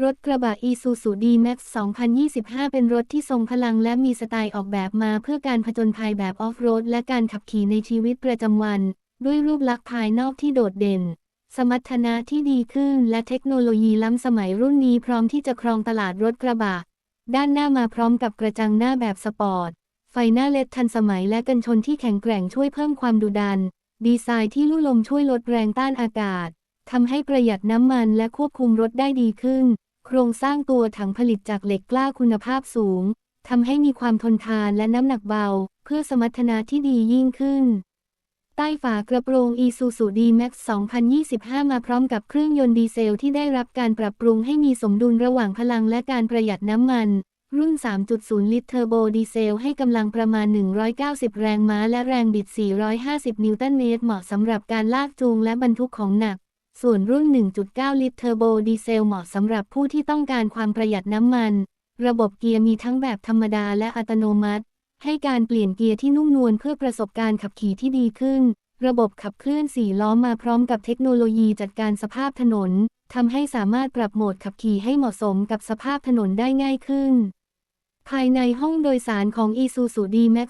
รถกระบะ Isuzu D-Max 2025 เป็นรถที่ทรงพลังและมีสไตล์ออกแบบมาเพื่อการผจญภัยแบบออฟโรดและการขับขี่ในชีวิตประจำวัน ด้วยรูปลักษณ์ภายนอกที่โดดเด่น สมรรถนะที่ดีขึ้นและเทคโนโลยีล้ำสมัยรุ่นนี้พร้อมที่จะครองตลาดรถกระบะ ด้านหน้ามาพร้อมกับกระจังหน้าแบบสปอร์ต ไฟหน้าเลดทันสมัยและกันชนที่แข็งแกร่งช่วยเพิ่มความดุดัน ดีไซน์ที่ลู่ลมช่วยลดแรงต้านอากาศ ทำให้ประหยัดน้ำมันและควบคุมรถได้ดีขึ้น โครงสร้างตัวถังผลิตจากเหล็กกล้าคุณภาพสูงทำให้มีความทนทานและน้ำหนักเบา เพื่อสมรรถนะที่ดียิ่งขึ้น ใต้ฝากระโปรง Isuzu D-Max 2025 มาพร้อมกับเครื่องยนต์ดีเซลที่ได้รับการปรับปรุงให้มีสมดุลระหว่างพลังและการประหยัดน้ำมัน รุ่น 3.0 ลิตรเทอร์โบดีเซลให้กำลังประมาณ 190 แรงม้าและแรงบิด 450 นิวตันเมตร เหมาะสำหรับการลากจูงและบรรทุกของหนัก ส่วนรุ่น 1.9 ลิตรเทอร์โบดีเซลเหมาะสำหรับผู้ที่ต้องการความประหยัดน้ำมัน ระบบเกียร์มีทั้งแบบธรรมดาและอัตโนมัติ ให้การเปลี่ยนเกียร์ที่นุ่มนวลเพื่อประสบการณ์ขับขี่ที่ดีขึ้น ระบบขับเคลื่อนสี่ล้อมาพร้อมกับเทคโนโลยีจัดการสภาพถนนทำให้สามารถปรับโหมดขับขี่ให้เหมาะสมกับสภาพถนนได้ง่ายขึ้น ภายในห้องโดยสารของ Isuzu D-Max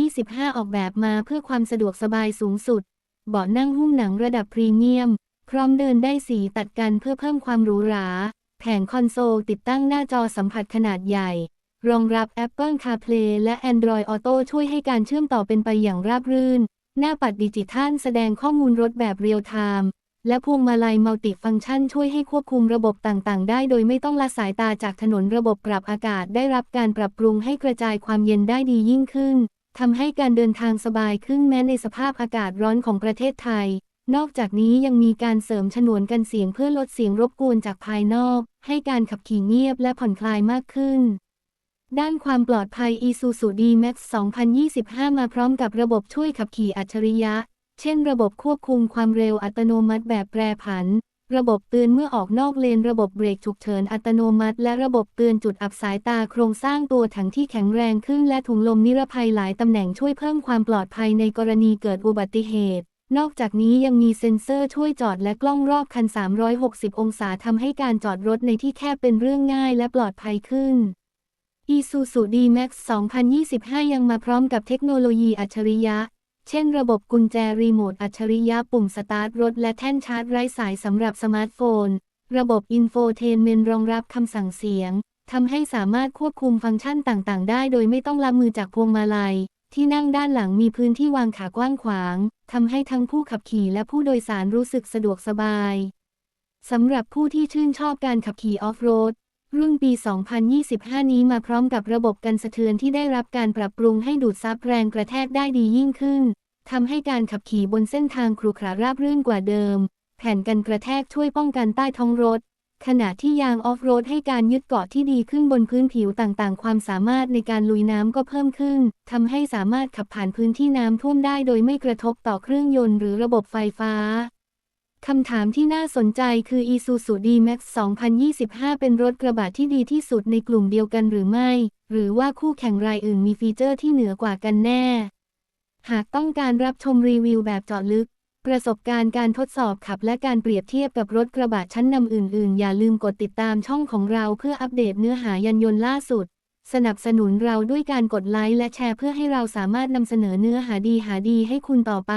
2025 ออกแบบมาเพื่อความสะดวกสบายสูงสุด เบาะนั่งหุ้มหนังระดับพรีเมียม พร้อมเดินได้สีตัดกันเพื่อเพิ่มความหรูหรา แผงคอนโซลติดตั้งหน้าจอสัมผัสขนาดใหญ่ รองรับ Apple CarPlay และ Android Auto ช่วยให้การเชื่อมต่อเป็นไปอย่างราบรื่น หน้าปัดดิจิทัลแสดงข้อมูลรถแบบเรียลไทม์และพวงมาลัยมัลติฟังก์ชันช่วยให้ควบคุมระบบต่างๆ ได้โดยไม่ต้องละสายตาจากถนนระบบปรับอากาศได้รับการปรับปรุงให้กระจายความเย็นได้ดียิ่งขึ้นทำให้การเดินทางสบายขึ้นแม้ในสภาพอากาศร้อนของประเทศไทย นอกจากนี้ยังมีการเสริมฉนวนกันเสียงเพื่อลดเสียงรบกวนจากภายนอก ให้การขับขี่เงียบและผ่อนคลายมากขึ้น ด้านความปลอดภัย Isuzu D-Max 2025 มาพร้อมกับระบบช่วยขับขี่อัจฉริยะ เช่นระบบควบคุมความเร็วอัตโนมัติแบบแปรผัน ระบบเตือนเมื่อออกนอกเลน ระบบเบรกฉุกเฉินอัตโนมัติ และระบบเตือนจุดอับสายตาโครงสร้างตัวถังที่แข็งแรงขึ้น และถุงลมนิรภัยหลายตำแหน่งช่วยเพิ่มความปลอดภัยในกรณีเกิดอุบัติเหตุ นอกจากนี้ยังมีเซ็นเซอร์ช่วยจอดและกล้องรอบคัน 360 องศาทำให้การจอดรถในที่แคบเป็นเรื่องง่ายและปลอดภัยขึ้น Isuzu D-Max 2025 ยังมาพร้อมกับเทคโนโลยีอัจฉริยะ เช่นระบบกุญแจรีโมทอัจฉริยะปุ่มสตาร์ทรถและแท่นชาร์จไร้สายสำหรับสมาร์ทโฟน ระบบอินโฟเทนเมนต์รองรับคำสั่งเสียงทำให้สามารถควบคุมฟังก์ชันต่าง ๆ ได้โดยไม่ต้องละมือจากพวงมาลัย ที่นั่งด้านหลังมีพื้นที่วางขากว้างขวางทำให้ทั้งผู้ขับขี่และผู้โดยสารรู้สึกสะดวกสบายสำหรับผู้ที่ชื่นชอบการขับขี่ออฟโรด รุ่นปี 2025 นี้มาพร้อมกับระบบกันสะเทือนที่ได้รับการปรับปรุงให้ดูดซับแรงกระแทกได้ดียิ่งขึ้นทำให้การขับขี่บนเส้นทางครุขระราบรื่นกว่าเดิม แผ่นกันกระแทกช่วยป้องกันใต้ท้องรถ ขณะที่ยางออฟโรดให้การยึดเกาะที่ดีขึ้นบนพื้นผิวต่างๆ ความสามารถในการลุยน้ำก็เพิ่มขึ้น ทำให้สามารถขับผ่านพื้นที่น้ำท่วมได้โดยไม่กระทบต่อเครื่องยนต์หรือระบบไฟฟ้า คำถามที่น่าสนใจคือ Isuzu D-Max 2025 เป็นรถกระบะที่ดีที่สุดในกลุ่มเดียวกันหรือไม่ หรือว่าคู่แข่งรายอื่นมีฟีเจอร์ที่เหนือกว่ากันแน่ หากต้องการรับชมรีวิวแบบเจาะลึก ประสบการณ์การทดสอบขับและการเปรียบเทียบกับรถกระบะชั้นนำอื่น ๆ อย่าลืมกดติดตามช่องของเราเพื่ออัปเดตเนื้อหายันยนต์ล่าสุด สนับสนุนเราด้วยการกดไลค์และแชร์เพื่อให้เราสามารถนำเสนอเนื้อหาดีหาดีให้คุณต่อไป